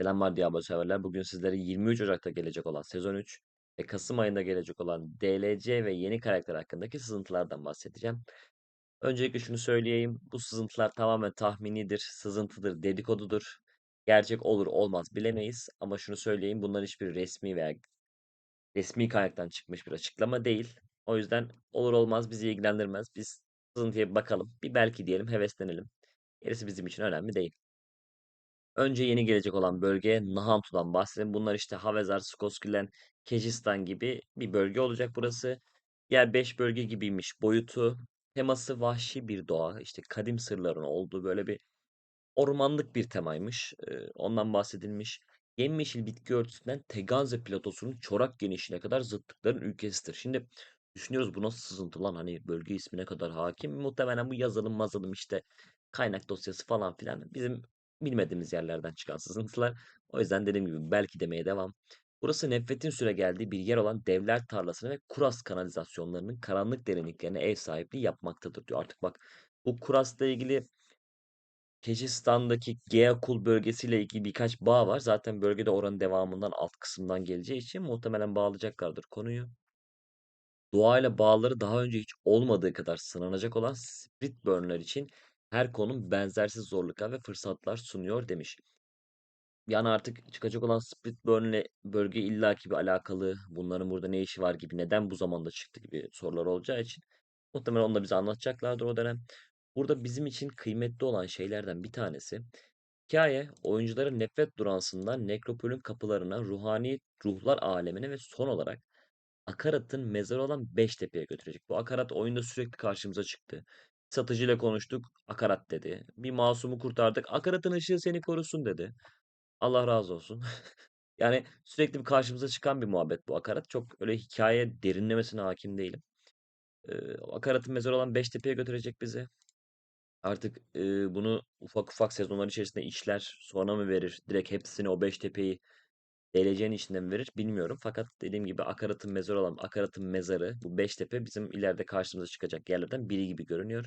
Selamlar Diablo severler. Bugün sizlere 23 Ocak'ta gelecek olan sezon 3 ve Kasım ayında gelecek olan DLC ve yeni karakter hakkındaki sızıntılardan bahsedeceğim. Öncelikle şunu söyleyeyim. Bu sızıntılar tamamen tahminidir, sızıntıdır, dedikodudur. Gerçek olur olmaz bilemeyiz ama şunu söyleyeyim. Bunların hiçbir resmi veya resmi kaynaktan çıkmış bir açıklama değil. O yüzden olur olmaz bizi ilgilendirmez. Biz sızıntıya bir bakalım. Bir belki diyelim, heveslenelim. Gerisi bizim için önemli değil. Önce yeni gelecek olan bölge Nahantu'dan bahsedelim. Bunlar işte Havezar, Skoskülen, Kejistan gibi bir bölge olacak burası. Diğer 5 bölge gibiymiş boyutu. Teması vahşi bir doğa. işte kadim sırların olduğu böyle bir ormanlık bir temaymış. Ee, ondan bahsedilmiş. Yemyeşil bitki örtüsünden Teganze platosunun çorak genişliğine kadar zıtlıkların ülkesidir. Şimdi düşünüyoruz bu nasıl sızıntı lan hani bölge ismine kadar hakim. Muhtemelen bu yazılım mazılım işte kaynak dosyası falan filan bizim bilmediğimiz yerlerden çıkan sızıntılar. O yüzden dediğim gibi belki demeye devam. Burası nefretin süre geldiği bir yer olan devler tarlasına ve Kuras kanalizasyonlarının karanlık derinliklerine ev sahipliği yapmaktadır diyor. Artık bak bu Kuras'la ilgili Keşistan'daki Geakul bölgesiyle ilgili birkaç bağ var. Zaten bölgede oranın devamından alt kısımdan geleceği için muhtemelen bağlayacaklardır konuyu. Doğayla bağları daha önce hiç olmadığı kadar sınanacak olan Spritburn'lar için her konum benzersiz zorluklar ve fırsatlar sunuyor demiş. Yani artık çıkacak olan Spritburn'le bölge illaki bir alakalı, bunların burada ne işi var gibi, neden bu zamanda çıktı gibi sorular olacağı için muhtemelen onu da bize anlatacaklardır o dönem. Burada bizim için kıymetli olan şeylerden bir tanesi hikaye oyuncuların nefret duransından nekropolün kapılarına, ruhani ruhlar alemine ve son olarak Akarat'ın mezarı olan Beştepe'ye götürecek. Bu Akarat oyunda sürekli karşımıza çıktı. Satıcıyla konuştuk, Akarat dedi. Bir masumu kurtardık, Akarat'ın ışığı seni korusun dedi. Allah razı olsun. Yani sürekli bir karşımıza çıkan bir muhabbet bu Akarat. Çok öyle hikaye derinlemesine hakim değilim. Ee, Akarat'ın mezarı olan Beştepe'ye götürecek bizi. Artık e, bunu ufak ufak sezonlar içerisinde işler, sonra mı verir? Direkt hepsini o Beştepe'yi DLC'nin içinde mi verir bilmiyorum. Fakat dediğim gibi Akarat'ın mezarı olan Akarat'ın mezarı bu Beştepe bizim ileride karşımıza çıkacak yerlerden biri gibi görünüyor.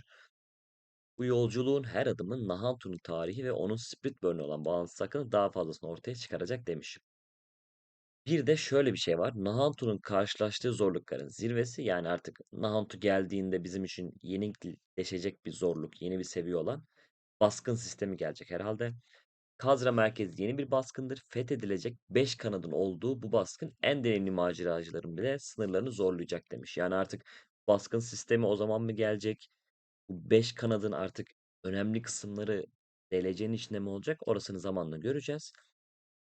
Bu yolculuğun her adımı Nahantu'nun tarihi ve onun Spritburn'e olan bağlantısı hakkında daha fazlasını ortaya çıkaracak demiş. Bir de şöyle bir şey var. Nahantu'nun karşılaştığı zorlukların zirvesi yani artık Nahantu geldiğinde bizim için yenileşecek bir zorluk, yeni bir seviye olan baskın sistemi gelecek herhalde. Kazra merkezi yeni bir baskındır. Fethedilecek 5 kanadın olduğu bu baskın en deneyimli maceracıların bile sınırlarını zorlayacak demiş. Yani artık baskın sistemi o zaman mı gelecek? Bu 5 kanadın artık önemli kısımları DLC'nin içinde mi olacak? Orasını zamanla göreceğiz.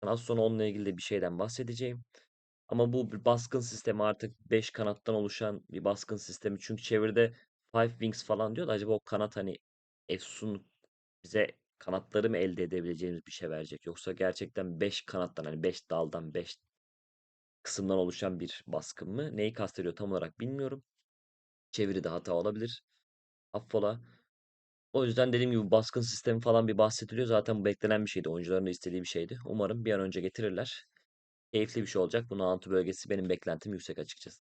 Az sonra onunla ilgili de bir şeyden bahsedeceğim. Ama bu bir baskın sistemi artık 5 kanattan oluşan bir baskın sistemi. Çünkü çeviride Five Wings falan diyor da acaba o kanat hani Efsun bize kanatları mı elde edebileceğimiz bir şey verecek? Yoksa gerçekten 5 kanattan hani 5 daldan 5 kısımdan oluşan bir baskın mı? Neyi kastediyor tam olarak bilmiyorum. Çeviride hata olabilir. Affola. O yüzden dediğim gibi baskın sistemi falan bir bahsediliyor. Zaten bu beklenen bir şeydi. Oyuncuların da istediği bir şeydi. Umarım bir an önce getirirler. Keyifli bir şey olacak. Bu Nantu bölgesi benim beklentim yüksek açıkçası.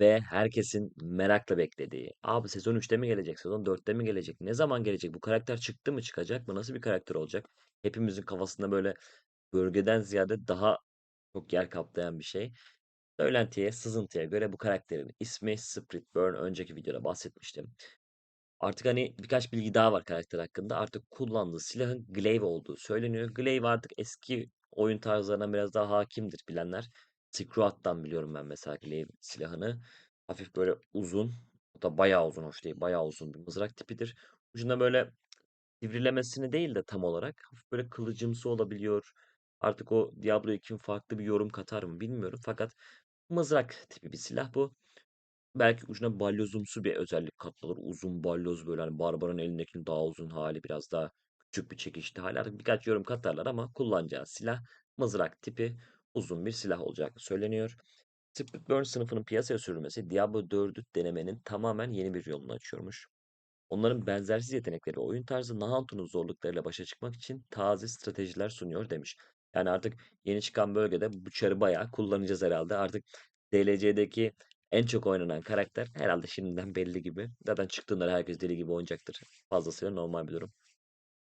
Ve herkesin merakla beklediği. Abi sezon 3'te mi gelecek? Sezon 4'te mi gelecek? Ne zaman gelecek? Bu karakter çıktı mı çıkacak mı? Nasıl bir karakter olacak? Hepimizin kafasında böyle bölgeden ziyade daha çok yer kaplayan bir şey. Söylentiye, sızıntıya göre bu karakterin ismi Spritburn. Önceki videoda bahsetmiştim. Artık hani birkaç bilgi daha var karakter hakkında. Artık kullandığı silahın Glaive olduğu söyleniyor. Glaive artık eski oyun tarzlarına biraz daha hakimdir bilenler. Silk biliyorum ben mesela Glaive silahını. Hafif böyle uzun. O da bayağı uzun hoş değil. Bayağı uzun bir mızrak tipidir. Ucunda böyle sivrilemesini değil de tam olarak hafif böyle kılıcımsı olabiliyor. Artık o Diablo 2'nin farklı bir yorum katar mı bilmiyorum. Fakat mızrak tipi bir silah bu. Belki ucuna balyozumsu bir özellik katılır. Uzun balyoz böyle hani Barbar'ın elindekinin daha uzun hali biraz daha küçük bir çekişli hali. Artık birkaç yorum katarlar ama kullanacağı silah mızrak tipi uzun bir silah olacak söyleniyor. Splitburn sınıfının piyasaya sürülmesi Diablo 4'ü denemenin tamamen yeni bir yolunu açıyormuş. Onların benzersiz yetenekleri oyun tarzı Nahantu'nun zorluklarıyla başa çıkmak için taze stratejiler sunuyor demiş. Yani artık yeni çıkan bölgede bu çarı bayağı kullanacağız herhalde. Artık DLC'deki en çok oynanan karakter herhalde şimdiden belli gibi. Zaten çıktığında herkes deli gibi oynayacaktır. Fazlasıyla normal bir durum.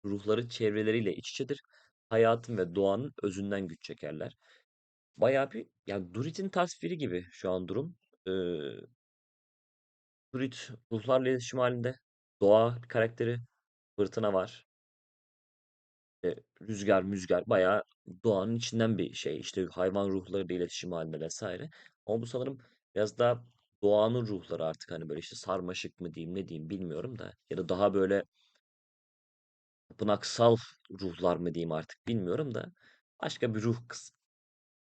Ruhları çevreleriyle iç içedir. hayatın ve doğanın özünden güç çekerler. Bayağı bir yani Durit'in tasviri gibi şu an durum. Ee, Durit ruhlarla iletişim halinde. Doğa karakteri. Fırtına var. İşte rüzgar, müzgar bayağı doğanın içinden bir şey. İşte hayvan ruhlarıyla iletişim halinde vesaire. Ama bu sanırım biraz daha doğanın ruhları artık hani böyle işte sarmaşık mı diyeyim ne diyeyim bilmiyorum da. Ya da daha böyle tapınaksal ruhlar mı diyeyim artık bilmiyorum da. Başka bir ruh kıs-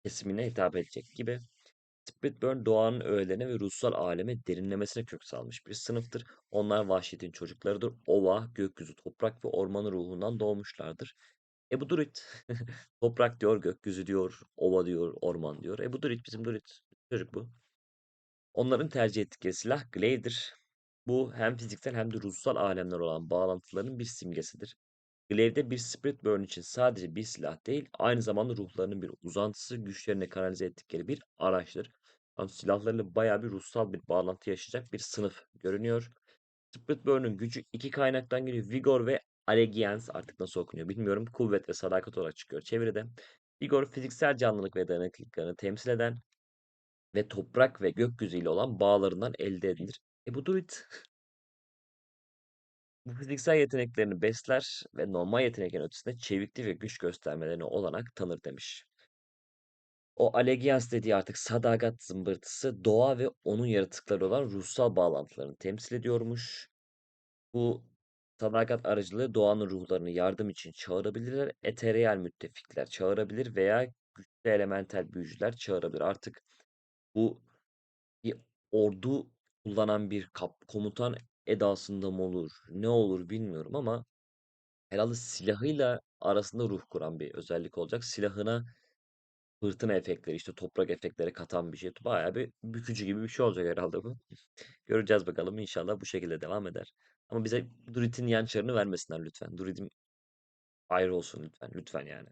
kesimine hitap edecek gibi. Spitburn doğanın öğelerine ve ruhsal aleme derinlemesine kök salmış bir sınıftır. Onlar vahşetin çocuklarıdır. Ova, gökyüzü, toprak ve ormanın ruhundan doğmuşlardır. E bu Durit. Toprak diyor, gökyüzü diyor, ova diyor, orman diyor. E bu Durit, bizim Durit. Çocuk bu. Onların tercih ettikleri silah Glaive'dir. Bu hem fiziksel hem de ruhsal alemler olan bağlantıların bir simgesidir. Glaive'de bir Spirit Burn için sadece bir silah değil, aynı zamanda ruhlarının bir uzantısı, güçlerini kanalize ettikleri bir araçtır. Yani silahlarıyla bayağı bir ruhsal bir bağlantı yaşayacak bir sınıf görünüyor. Spirit Burn'un gücü iki kaynaktan geliyor. Vigor ve Allegiance artık nasıl okunuyor bilmiyorum. Kuvvet ve sadakat olarak çıkıyor çeviride. Vigor fiziksel canlılık ve dayanıklılıklarını temsil eden ve toprak ve gökyüzü ile olan bağlarından elde edilir. E bu druid bu fiziksel yeteneklerini besler ve normal yeteneklerin ötesinde çeviklik ve güç göstermelerine olanak tanır demiş. O Allegiance dediği artık sadakat zımbırtısı doğa ve onun yaratıkları olan ruhsal bağlantılarını temsil ediyormuş. Bu sadakat aracılığı doğanın ruhlarını yardım için çağırabilirler. Etereal müttefikler çağırabilir veya güçlü elemental büyücüler çağırabilir. Artık bu bir ordu kullanan bir kap, komutan edasında mı olur, ne olur bilmiyorum ama herhalde silahıyla arasında ruh kuran bir özellik olacak. Silahına fırtına efektleri, işte toprak efektleri katan bir şey. Bayağı bir bükücü gibi bir şey olacak herhalde bu. Göreceğiz bakalım. İnşallah bu şekilde devam eder. Ama bize Druid'in yançarını vermesinler lütfen. Druid'im ayrı olsun lütfen. Lütfen yani.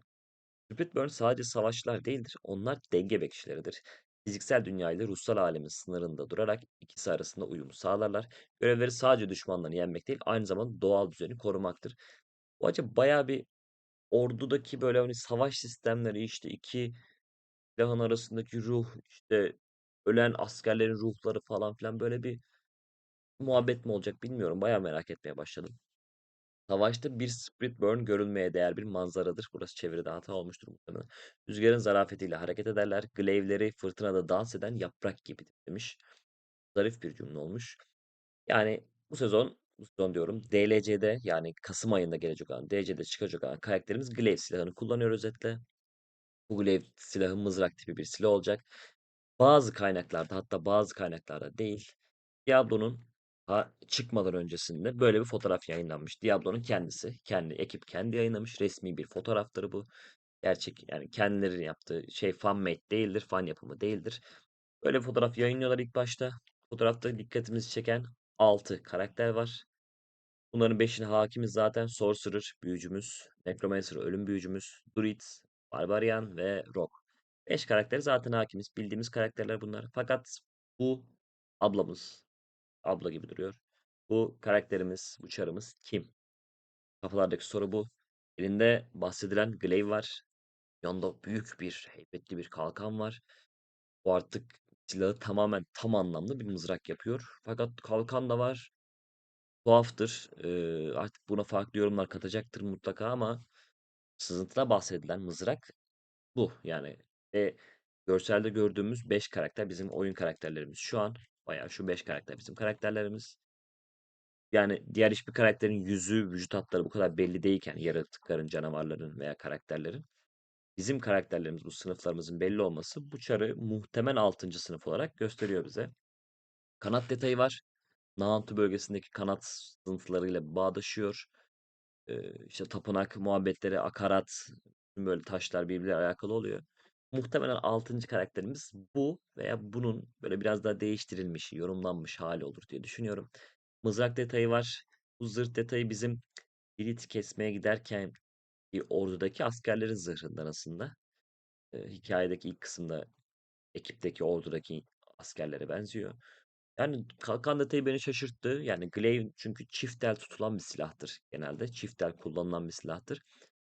Cupid sadece savaşçılar değildir. Onlar denge bekçileridir. Fiziksel dünya ile ruhsal alemin sınırında durarak ikisi arasında uyumu sağlarlar. Görevleri sadece düşmanlarını yenmek değil, aynı zamanda doğal düzeni korumaktır. Bu acaba bayağı bir ordudaki böyle hani savaş sistemleri işte iki silahın arasındaki ruh işte ölen askerlerin ruhları falan filan böyle bir muhabbet mi olacak bilmiyorum. Bayağı merak etmeye başladım. Savaşta bir split burn görülmeye değer bir manzaradır. Burası çeviride hata olmuştur muhtemelen. Rüzgarın zarafetiyle hareket ederler. Glaive'leri fırtınada dans eden yaprak gibidir demiş. Zarif bir cümle olmuş. Yani bu sezon, bu sezon diyorum DLC'de yani Kasım ayında gelecek olan DLC'de çıkacak olan karakterimiz Glaive silahını kullanıyor özetle. Bu Glaive silahı mızrak tipi bir silah olacak. Bazı kaynaklarda hatta bazı kaynaklarda değil. Diablo'nun çıkmadan öncesinde böyle bir fotoğraf yayınlanmış. Diablo'nun kendisi, kendi ekip kendi yayınlamış. Resmi bir fotoğraftır bu. Gerçek yani kendileri yaptığı şey fan made değildir, fan yapımı değildir. Böyle bir fotoğraf yayınlıyorlar ilk başta. Fotoğrafta dikkatimizi çeken 6 karakter var. Bunların 5'ine hakimiz zaten. Sorcerer, büyücümüz, Necromancer, ölüm büyücümüz, Druid, Barbarian ve Rogue. 5 karakteri zaten hakimiz. Bildiğimiz karakterler bunlar. Fakat bu ablamız, abla gibi duruyor. Bu karakterimiz, bu çarımız kim? Kafalardaki soru bu. Elinde bahsedilen glaive var. Yanında büyük bir, heybetli bir kalkan var. Bu artık silahı tamamen tam anlamda bir mızrak yapıyor. Fakat kalkan da var. Tuhaftır. Ee, artık buna farklı yorumlar katacaktır mutlaka ama sızıntıda bahsedilen mızrak bu yani. Ve görselde gördüğümüz 5 karakter bizim oyun karakterlerimiz. Şu an bayağı şu 5 karakter bizim karakterlerimiz. Yani diğer hiçbir karakterin yüzü, vücut hatları bu kadar belli değilken yaratıkların, canavarların veya karakterlerin bizim karakterlerimiz, bu sınıflarımızın belli olması bu çarı muhtemel 6. sınıf olarak gösteriyor bize. Kanat detayı var. Naantu bölgesindeki kanat sınıflarıyla bağdaşıyor. Ee, işte tapınak muhabbetleri, akarat, böyle taşlar birbirleriyle alakalı oluyor. Muhtemelen 6. karakterimiz bu veya bunun böyle biraz daha değiştirilmiş, yorumlanmış hali olur diye düşünüyorum. Mızrak detayı var. Bu zırh detayı bizim Birit kesmeye giderken bir ordudaki askerlerin zırhından aslında. Ee, hikayedeki ilk kısımda ekipteki ordudaki askerlere benziyor. Yani kalkan detayı beni şaşırttı. Yani glaive çünkü çift el tutulan bir silahtır genelde. Çift el kullanılan bir silahtır.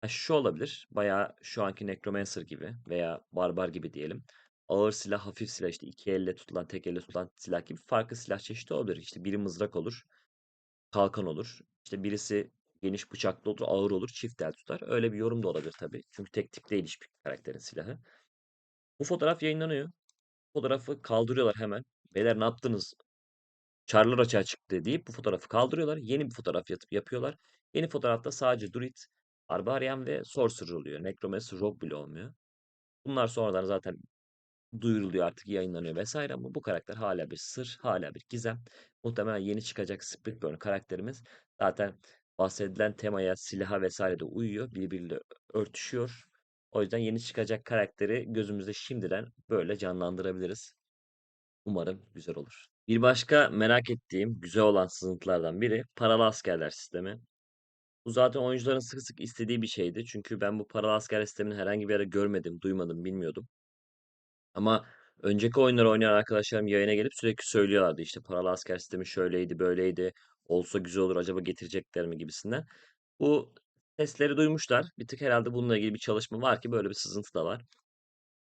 Şu olabilir. Bayağı şu anki Necromancer gibi veya Barbar gibi diyelim. Ağır silah, hafif silah işte iki elle tutulan, tek elle tutulan silah gibi farklı silah çeşidi olabilir. İşte biri mızrak olur, kalkan olur. İşte birisi geniş bıçaklı olur, ağır olur, çift el tutar. Öyle bir yorum da olabilir tabii. Çünkü tek tip değil hiçbir karakterin silahı. Bu fotoğraf yayınlanıyor. Fotoğrafı kaldırıyorlar hemen. Beyler ne yaptınız? Çarlar açığa çıktı deyip bu fotoğrafı kaldırıyorlar. Yeni bir fotoğraf yatıp yapıyorlar. Yeni fotoğrafta sadece Druid, Barbarian ve Sorcerer oluyor. Necromancer, Rogue bile olmuyor. Bunlar sonradan zaten duyuruluyor artık yayınlanıyor vesaire ama bu karakter hala bir sır, hala bir gizem. Muhtemelen yeni çıkacak Splitburn karakterimiz zaten bahsedilen temaya, silaha vesaire de uyuyor. Birbiriyle örtüşüyor. O yüzden yeni çıkacak karakteri gözümüzde şimdiden böyle canlandırabiliriz. Umarım güzel olur. Bir başka merak ettiğim, güzel olan sızıntılardan biri paralı askerler sistemi. Bu zaten oyuncuların sık sık istediği bir şeydi. Çünkü ben bu paralı asker sistemini herhangi bir yere görmedim, duymadım, bilmiyordum. Ama önceki oyunları oynayan arkadaşlarım yayına gelip sürekli söylüyorlardı. İşte paralı asker sistemi şöyleydi, böyleydi. Olsa güzel olur, acaba getirecekler mi gibisinden. Bu sesleri duymuşlar. Bir tık herhalde bununla ilgili bir çalışma var ki böyle bir sızıntı da var.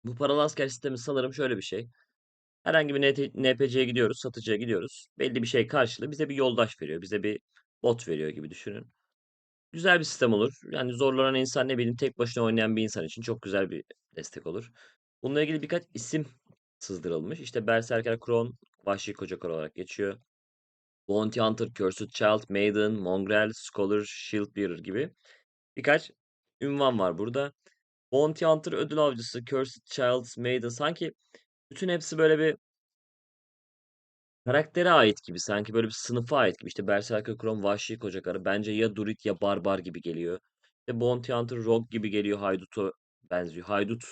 Bu paralı asker sistemi sanırım şöyle bir şey. Herhangi bir NPC'ye gidiyoruz, satıcıya gidiyoruz. Belli bir şey karşılığı bize bir yoldaş veriyor, bize bir bot veriyor gibi düşünün. Güzel bir sistem olur. Yani zorlanan insan ne bileyim tek başına oynayan bir insan için çok güzel bir destek olur. Bununla ilgili birkaç isim sızdırılmış. İşte Berserker Kron, Vahşi Kocakar olarak geçiyor. Bounty Hunter, Cursed Child, Maiden, Mongrel, Scholar, Shieldbearer gibi birkaç ünvan var burada. Bounty Hunter, Ödül Avcısı, Cursed Child, Maiden sanki bütün hepsi böyle bir Karaktere ait gibi sanki böyle bir sınıfa ait gibi. İşte Berserker Kron Vahşi Kocakarı bence ya Druid ya Barbar gibi geliyor. İşte Bounty Hunter Rogue gibi geliyor. Haydut'a benziyor. Haydut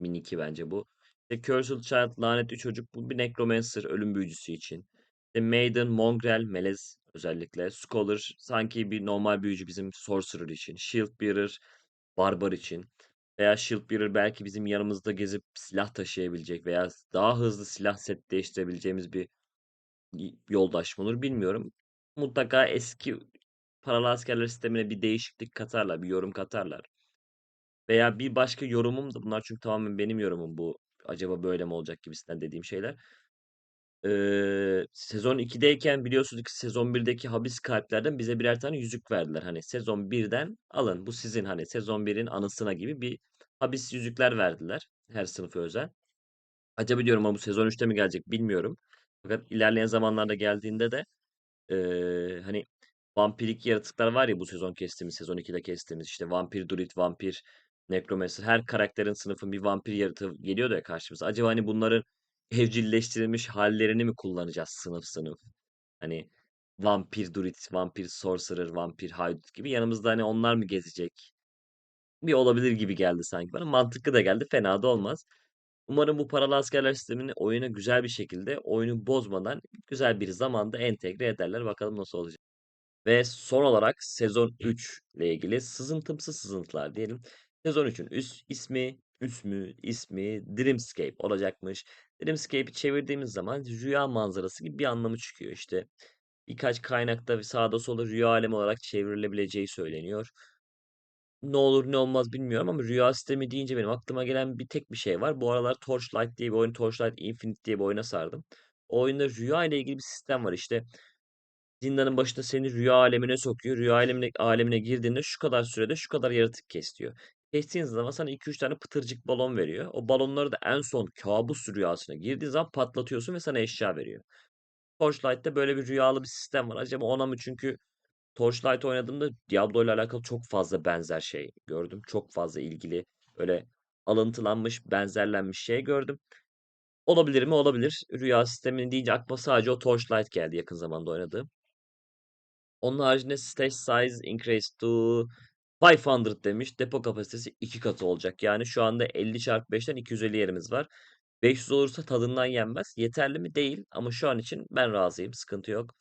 miniki bence bu. İşte Cursed Child lanetli çocuk bu bir Necromancer ölüm büyücüsü için. İşte Maiden, Mongrel, Melez özellikle. Scholar sanki bir normal büyücü bizim Sorcerer için. Shieldbearer Barbar için. Veya Shieldbearer belki bizim yanımızda gezip silah taşıyabilecek veya daha hızlı silah set değiştirebileceğimiz bir yoldaş mı olur bilmiyorum. Mutlaka eski paralı askerler sistemine bir değişiklik katarlar, bir yorum katarlar. Veya bir başka yorumum da bunlar çünkü tamamen benim yorumum bu. Acaba böyle mi olacak gibisinden dediğim şeyler. Ee, sezon 2'deyken biliyorsunuz ki sezon 1'deki habis kalplerden bize birer tane yüzük verdiler. Hani sezon 1'den alın bu sizin hani sezon 1'in anısına gibi bir habis yüzükler verdiler. Her sınıfa özel. Acaba diyorum ama bu sezon 3'te mi gelecek bilmiyorum. Fakat ilerleyen zamanlarda geldiğinde de eee, hani vampirik yaratıklar var ya bu sezon kestiğimiz, sezon 2'de kestiğimiz işte vampir, druid, vampir, necromancer her karakterin sınıfın bir vampir yaratığı geliyordu ya karşımıza. Acaba hani bunların evcilleştirilmiş hallerini mi kullanacağız sınıf sınıf? Hani vampir, druid, vampir, sorcerer, vampir, haydut gibi yanımızda hani onlar mı gezecek? Bir olabilir gibi geldi sanki bana. Mantıklı da geldi, fena da olmaz. Umarım bu paralı askerler sistemini oyuna güzel bir şekilde, oyunu bozmadan güzel bir zamanda entegre ederler. Bakalım nasıl olacak. Ve son olarak sezon 3 ile ilgili sızıntımsı sızıntılar diyelim. Sezon 3'ün üst ismi, üsmü, ismi Dreamscape olacakmış. Dreamscape'i çevirdiğimiz zaman rüya manzarası gibi bir anlamı çıkıyor. İşte birkaç kaynakta sağda solda rüya alemi olarak çevrilebileceği söyleniyor ne olur ne olmaz bilmiyorum ama rüya sistemi deyince benim aklıma gelen bir tek bir şey var. Bu aralar Torchlight diye bir oyun, Torchlight Infinite diye bir oyuna sardım. O oyunda rüya ile ilgili bir sistem var. İşte zindanın başında seni rüya alemine sokuyor. Rüya alemine, alemine girdiğinde şu kadar sürede şu kadar yaratık kes diyor. Kestiğin zaman sana 2-3 tane pıtırcık balon veriyor. O balonları da en son kabus rüyasına girdiğin zaman patlatıyorsun ve sana eşya veriyor. Torchlight'ta böyle bir rüyalı bir sistem var. Acaba ona mı? Çünkü Torchlight oynadığımda Diablo ile alakalı çok fazla benzer şey gördüm. Çok fazla ilgili öyle alıntılanmış, benzerlenmiş şey gördüm. Olabilir mi? Olabilir. Rüya sistemini deyince aklıma sadece o Torchlight geldi yakın zamanda oynadığım. Onun haricinde stage size increased to 500 demiş. Depo kapasitesi 2 katı olacak. Yani şu anda 50 çarpı 5'ten 250 yerimiz var. 500 olursa tadından yenmez. Yeterli mi? Değil. Ama şu an için ben razıyım. Sıkıntı yok.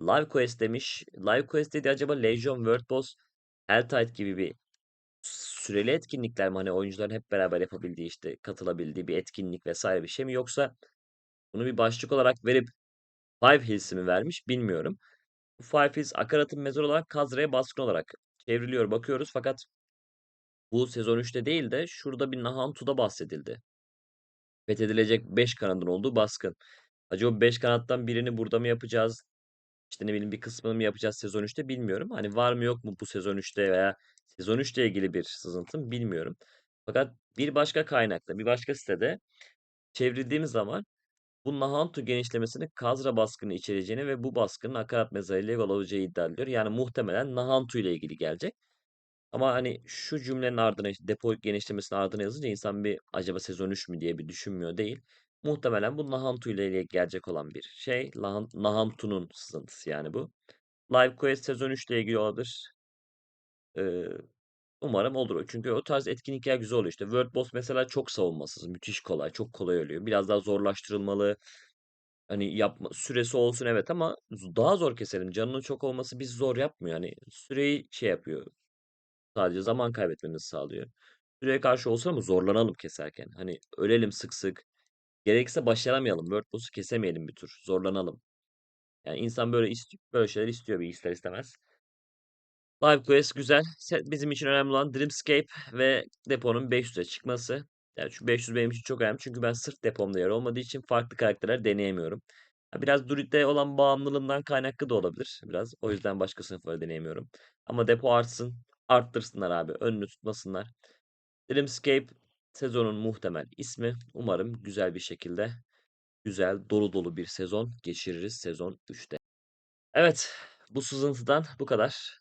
Live Quest demiş. Live Quest dedi acaba Legion, World Boss, Helltide gibi bir süreli etkinlikler mi? Hani oyuncuların hep beraber yapabildiği işte katılabildiği bir etkinlik vesaire bir şey mi? Yoksa bunu bir başlık olarak verip Five Hills'i mi vermiş bilmiyorum. Bu Five Hills Akarat'ın mezarı olarak Kazra'ya baskın olarak çevriliyor bakıyoruz fakat Bu sezon 3'te değil de şurada bir Nahantou'da bahsedildi. Fethedilecek 5 kanadın olduğu baskın. Acaba 5 kanattan birini burada mı yapacağız? İşte ne bileyim bir kısmını mı yapacağız sezon 3'te bilmiyorum. Hani var mı yok mu bu sezon 3'te veya sezon 3'te ilgili bir sızıntım bilmiyorum. Fakat bir başka kaynakta, bir başka sitede çevrildiğimiz zaman bu Nahantu genişlemesinin Kazra baskını içereceğini ve bu baskının Akarat mezarıyla yol alacağı iddia ediliyor. Yani muhtemelen Nahantu ile ilgili gelecek. Ama hani şu cümlenin ardına işte depo genişlemesinin ardına yazınca insan bir acaba sezon 3 mü diye bir düşünmüyor değil. Muhtemelen bu Nahantu ile ilgili gelecek olan bir şey. Nahantu'nun sızıntısı yani bu. Live Quest sezon 3 ile ilgili olabilir. Ee, umarım olur. Çünkü o tarz etkinlikler güzel oluyor. İşte World Boss mesela çok savunmasız. Müthiş kolay. Çok kolay ölüyor. Biraz daha zorlaştırılmalı. Hani yapma süresi olsun evet ama daha zor keselim. Canının çok olması biz zor yapmıyor. Hani süreyi şey yapıyor. Sadece zaman kaybetmemizi sağlıyor. Süreye karşı olsun ama zorlanalım keserken. Hani ölelim sık sık. Gerekirse başaramayalım. World Boss'u kesemeyelim bir tur. Zorlanalım. Yani insan böyle istiyor, böyle şeyler istiyor bir ister istemez. Live Quest güzel. Bizim için önemli olan Dreamscape ve deponun 500'e çıkması. Yani şu 500 benim için çok önemli. Çünkü ben sırf depomda yer olmadığı için farklı karakterler deneyemiyorum. Biraz Druid'de olan bağımlılığımdan kaynaklı da olabilir. Biraz. O yüzden başka sınıfları deneyemiyorum. Ama depo artsın. Arttırsınlar abi. Önünü tutmasınlar. Dreamscape sezonun muhtemel ismi. Umarım güzel bir şekilde güzel dolu dolu bir sezon geçiririz sezon 3'te. Evet. Bu sızıntıdan bu kadar.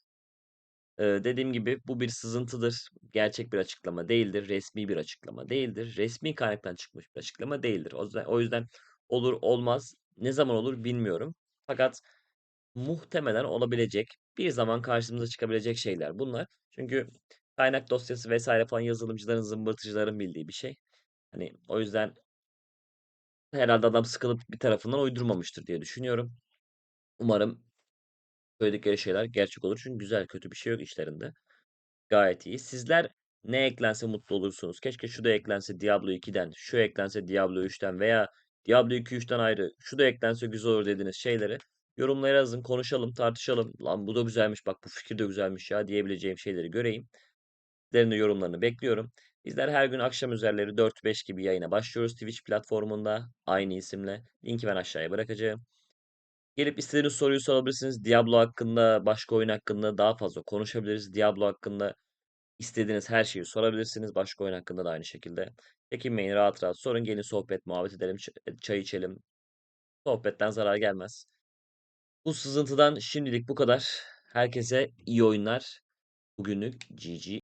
Ee, dediğim gibi bu bir sızıntıdır. Gerçek bir açıklama değildir. Resmi bir açıklama değildir. Resmi kaynaktan çıkmış bir açıklama değildir. O yüzden, o yüzden olur olmaz ne zaman olur bilmiyorum. Fakat muhtemelen olabilecek bir zaman karşımıza çıkabilecek şeyler bunlar. Çünkü kaynak dosyası vesaire falan yazılımcıların zımbırtıcıların bildiği bir şey. Hani o yüzden herhalde adam sıkılıp bir tarafından uydurmamıştır diye düşünüyorum. Umarım söyledikleri şeyler gerçek olur. Çünkü güzel kötü bir şey yok içlerinde. Gayet iyi. Sizler ne eklense mutlu olursunuz. Keşke şu da eklense Diablo 2'den, şu eklense Diablo 3'ten veya Diablo 2 3'ten ayrı, şu da eklense güzel olur dediğiniz şeyleri yorumlara yazın, konuşalım, tartışalım. Lan bu da güzelmiş, bak bu fikir de güzelmiş ya diyebileceğim şeyleri göreyim. Sizlerin de yorumlarını bekliyorum. Bizler her gün akşam üzerleri 4-5 gibi yayına başlıyoruz Twitch platformunda aynı isimle. Linki ben aşağıya bırakacağım. Gelip istediğiniz soruyu sorabilirsiniz. Diablo hakkında, başka oyun hakkında daha fazla konuşabiliriz. Diablo hakkında İstediğiniz her şeyi sorabilirsiniz. Başka oyun hakkında da aynı şekilde. Çekinmeyin rahat rahat sorun. Gelin sohbet muhabbet edelim. ç- Çay içelim. Sohbetten zarar gelmez. Bu sızıntıdan şimdilik bu kadar. Herkese iyi oyunlar. Bugünlük GG.